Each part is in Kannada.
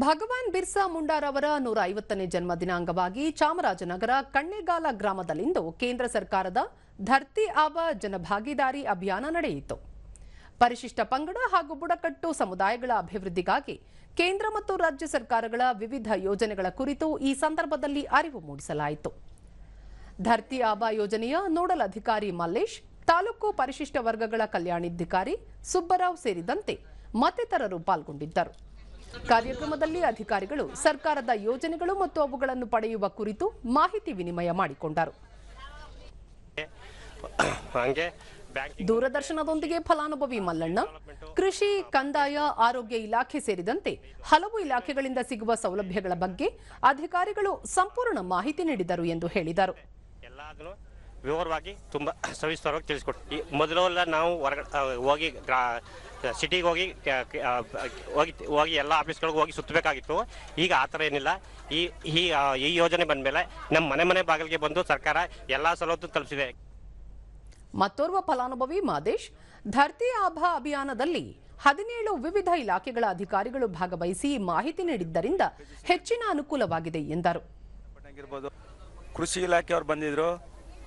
ಭಗವಾನ್ ಬಿರ್ಸಾ ಮುಂಡಾರವರ ನೂರ ಐವತ್ತನೇ ಜನ್ಮ ದಿನಾಂಗವಾಗಿ ಚಾಮರಾಜನಗರ ಕಣ್ಣೇಗಾಲ ಗ್ರಾಮದಲ್ಲಿಂದು ಕೇಂದ್ರ ಸರ್ಕಾರದ ಧರ್ತಿ ಆಬ ಜನಭಾಗಿದಾರಿ ಅಭಿಯಾನ ನಡೆಯಿತು. ಪರಿಶಿಷ್ಟ ಪಂಗಡ ಹಾಗೂ ಬುಡಕಟ್ಟು ಸಮುದಾಯಗಳ ಅಭಿವೃದ್ಧಿಗಾಗಿ ಕೇಂದ್ರ ಮತ್ತು ರಾಜ್ಯ ಸರ್ಕಾರಗಳ ವಿವಿಧ ಯೋಜನೆಗಳ ಕುರಿತು ಈ ಸಂದರ್ಭದಲ್ಲಿ ಅರಿವು ಮೂಡಿಸಲಾಯಿತು. ಧರ್ತಿ ಆಬಾ ಯೋಜನೆಯ ನೋಡಲ್ ಅಧಿಕಾರಿ ಮಲ್ಲೇಶ್, ತಾಲೂಕು ಪರಿಶಿಷ್ಟ ವರ್ಗಗಳ ಕಲ್ಯಾಣಾಧಿಕಾರಿ ಸುಬ್ಬರಾವ್ ಸೇರಿದಂತೆ ಮತ್ತಿತರರು ಪಾಲ್ಗೊಂಡಿದ್ದರು. ಕಾರ್ಯಕ್ರಮದಲ್ಲಿ ಅಧಿಕಾರಿಗಳು ಸರ್ಕಾರದ ಯೋಜನೆಗಳು ಮತ್ತು ಅವುಗಳನ್ನು ಪಡೆಯುವ ಕುರಿತು ಮಾಹಿತಿ ವಿನಿಮಯ ಮಾಡಿಕೊಂಡರು. ದೂರದರ್ಶನದೊಂದಿಗೆ ಫಲಾನುಭವಿ ಮಲ್ಲಣ್ಣ ಕೃಷಿ ಕಂದಾಯ ಆರೋಗ್ಯ ಇಲಾಖೆ ಸೇರಿದಂತೆ ಹಲವು ಇಲಾಖೆಗಳಿಂದ ಸಿಗುವ ಸೌಲಭ್ಯಗಳ ಬಗ್ಗೆ ಅಧಿಕಾರಿಗಳು ಸಂಪೂರ್ಣ ಮಾಹಿತಿ ನೀಡಿದರು ಎಂದು ಹೇಳಿದರು. ವಿವರವಾಗಿ ತುಂಬಾ ಸವಿಸ್ತಾರವಾಗಿ ತಿಳಿಸ್ಕೊಟ್ಟು ಮೊದಲೆಲ್ಲ ನಾವು ಹೊರಗಡೆ ಹೋಗಿ ಸಿಟಿಗೆ ಹೋಗಿ ಹೋಗಿ ಹೋಗಿ ಎಲ್ಲ ಆಫೀಸ್ಗಳಿಗೆ ಹೋಗಿ ಸುತ್ತಬೇಕಾಗಿತ್ತು. ಈಗ ಆ ಥರ ಏನಿಲ್ಲ. ಈ ಈ ಈ ಯೋಜನೆ ಬಂದ ಮೇಲೆ ನಮ್ಮ ಮನೆ ಮನೆ ಬಾಗಿಲಿಗೆ ಬಂದು ಸರ್ಕಾರ ಎಲ್ಲ ಸವಲತ್ತು ತಲುಪಿಸಿದೆ. ಮತ್ತೋರ್ವ ಫಲಾನುಭವಿ ಮಾದೇಶ್ ಧರ್ತಿ ಆಭಾ ಅಭಿಯಾನದಲ್ಲಿ ಹದಿನೇಳು ವಿವಿಧ ಇಲಾಖೆಗಳ ಅಧಿಕಾರಿಗಳು ಭಾಗವಹಿಸಿ ಮಾಹಿತಿ ನೀಡಿದ್ದರಿಂದ ಹೆಚ್ಚಿನ ಅನುಕೂಲವಾಗಿದೆ ಎಂದರು. ಕೃಷಿ ಇಲಾಖೆಯವರು ಬಂದಿದ್ರು.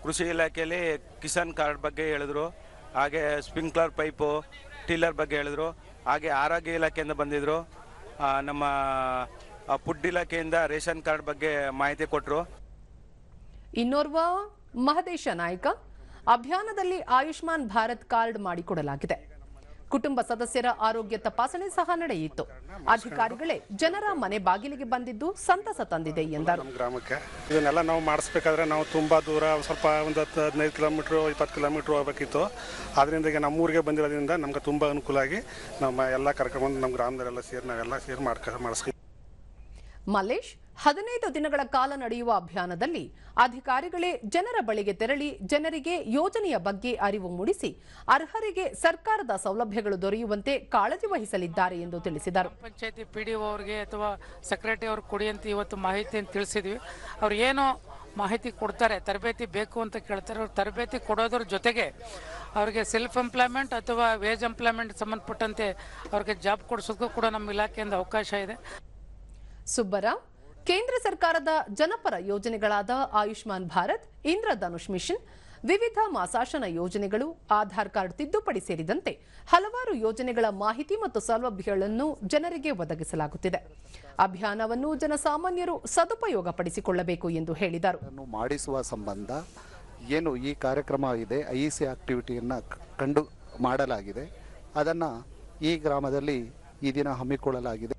ಕೃಷಿ ಇಲಾಖೆಯಲ್ಲಿ ಕಿಸಾನ್ ಕಾರ್ಡ್ ಬಗ್ಗೆ ಹೇಳಿದ್ರು. ಹಾಗೆ ಸ್ಪ್ರಿಂಕ್ಲರ್ ಪೈಪು ಟಿಲ್ಲರ್ ಬಗ್ಗೆ ಹೇಳಿದ್ರು, ಹಾಗೆ ಆರೋಗ್ಯ ಇಲಾಖೆಯಿಂದ ಬಂದಿದ್ರು. ನಮ್ಮ ಫುಡ್ ಇಲಾಖೆಯಿಂದ ರೇಷನ್ ಕಾರ್ಡ್ ಬಗ್ಗೆ ಮಾಹಿತಿ ಕೊಟ್ಟರು ಇನ್ನೋರ್ವ ಮಹದೇಶ ನಾಯಕ, ಅಭಿಯಾನದಲ್ಲಿ ಆಯುಷ್ಮಾನ್ ಭಾರತ್ ಕಾರ್ಡ್ ಮಾಡಿಕೊಡಲಾಗಿದೆ. ಕುಟುಂಬ ಸದಸ್ಯರ ಆರೋಗ್ಯ ತಪಾಸಣೆ ಸಹ ನಡೆಯಿತು. ಅಧಿಕಾರಿಗಳೇ ಜನರ ಮನೆ ಬಾಗಿಲಿಗೆ ಬಂದಿದ್ದು ಸಂತಸ ತಂದಿದೆ ಎಂದರು. ಗ್ರಾಮಕ್ಕೆ. ಇದನ್ನೆಲ್ಲ ನಾವು ಮಾಡಿಸ್ಬೇಕಾದ್ರೆ ನಾವು ತುಂಬಾ ದೂರ, ಸ್ವಲ್ಪ ಒಂದು ಹತ್ತು ಹದಿನೈದು ಕಿಲೋಮೀಟ್ರು, ಇಪ್ಪತ್ತು ಕಿಲೋಮೀಟರ್ ಹೋಗ್ಬೇಕಿತ್ತು. ಅದರಿಂದ ಈಗ ನಮ್ಮೂರಿಗೆ ಬಂದಿರೋದ್ರಿಂದ ನಮ್ಗೆ ತುಂಬಾ ಅನುಕೂಲ ಆಗಿ ನಮ್ಮ ಎಲ್ಲ ಕರ್ಕೊಂಡ್ಬಂದು ನಮ್ಮ ಗ್ರಾಮದಲ್ಲೆಲ್ಲ ಸೇರಿ ನಾವೆಲ್ಲ ಸೇರಿ ಮಾಡ್ಕ ಮಾಡಿಸ್ಕೊ ಮಲ್ಲೇಶ್ ಹದಿನೈದು ದಿನಗಳ ಕಾಲ ನಡೆಯುವ ಅಭಿಯಾನದಲ್ಲಿ ಅಧಿಕಾರಿಗಳೇ ಜನರ ಬಳಿಗೆ ತೆರಳಿ ಜನರಿಗೆ ಯೋಜನೆಯ ಬಗ್ಗೆ ಅರಿವು ಮೂಡಿಸಿ ಅರ್ಹರಿಗೆ ಸರ್ಕಾರದ ಸೌಲಭ್ಯಗಳು ದೊರೆಯುವಂತೆ ಕಾಳಜಿ ವಹಿಸಲಿದ್ದಾರೆ ಎಂದು ತಿಳಿಸಿದರು. ಪಂಚಾಯತಿ ಪಿಡಿಒ ಅವರಿಗೆ ಅಥವಾ ಸೆಕ್ರೆಟರಿ ಅವ್ರಿಗೆ ಕೊಡಿ ಅಂತ ಇವತ್ತು ಮಾಹಿತಿಯನ್ನು ತಿಳಿಸಿದ್ವಿ. ಅವ್ರು ಏನು ಮಾಹಿತಿ ಕೊಡ್ತಾರೆ, ತರಬೇತಿ ಬೇಕು ಅಂತ ಕೇಳ್ತಾರೆ. ಅವ್ರು ತರಬೇತಿ ಕೊಡೋದ್ರ ಜೊತೆಗೆ ಅವ್ರಿಗೆ ಸೆಲ್ಫ್ ಎಂಪ್ಲಾಯ್ಮೆಂಟ್ ಅಥವಾ ವೇಜ್ ಎಂಪ್ಲಾಯ್ಮೆಂಟ್ ಸಂಬಂಧಪಟ್ಟಂತೆ ಅವ್ರಿಗೆ ಜಾಬ್ ಕೊಡಿಸೋದಕ್ಕೂ ಕೂಡ ನಮ್ಮ ಇಲಾಖೆಯಿಂದ ಅವಕಾಶ ಇದೆ. ಸುಬ್ಬರಾವ್ ಕೇಂದ್ರ ಸರ್ಕಾರದ ಜನಪರ ಯೋಜನೆಗಳಾದ ಆಯುಷ್ಮಾನ್ ಭಾರತ್, ಇಂದ್ರಧನುಷ್ ಮಿಷನ್, ವಿವಿಧ ಮಾಸಾಶನ ಯೋಜನೆಗಳು, ಆಧಾರ್ ಕಾರ್ಡ್ ತಿದ್ದುಪಡಿ ಸೇರಿದಂತೆ ಹಲವಾರು ಯೋಜನೆಗಳ ಮಾಹಿತಿ ಮತ್ತು ಸೌಲಭ್ಯಗಳನ್ನು ಜನರಿಗೆ ಒದಗಿಸಲಾಗುತ್ತಿದೆ. ಅಭಿಯಾನವನ್ನು ಜನಸಾಮಾನ್ಯರು ಸದುಪಯೋಗಪಡಿಸಿಕೊಳ್ಳಬೇಕು ಎಂದು ಹೇಳಿದರು. ಮಾಡಿಸುವ ಸಂಬಂಧ ಏನು ಈ ಕಾರ್ಯಕ್ರಮ ಇದೆ ಐ ಸಿ ಆಕ್ಟಿವಿಟಿಯನ್ನು ಕಂಡು ಮಾಡಲಾಗಿದೆ. ಅದನ್ನು ಈ ಗ್ರಾಮದಲ್ಲಿ ಈ ದಿನ ಹಮ್ಮಿಕೊಳ್ಳಲಾಗಿದೆ.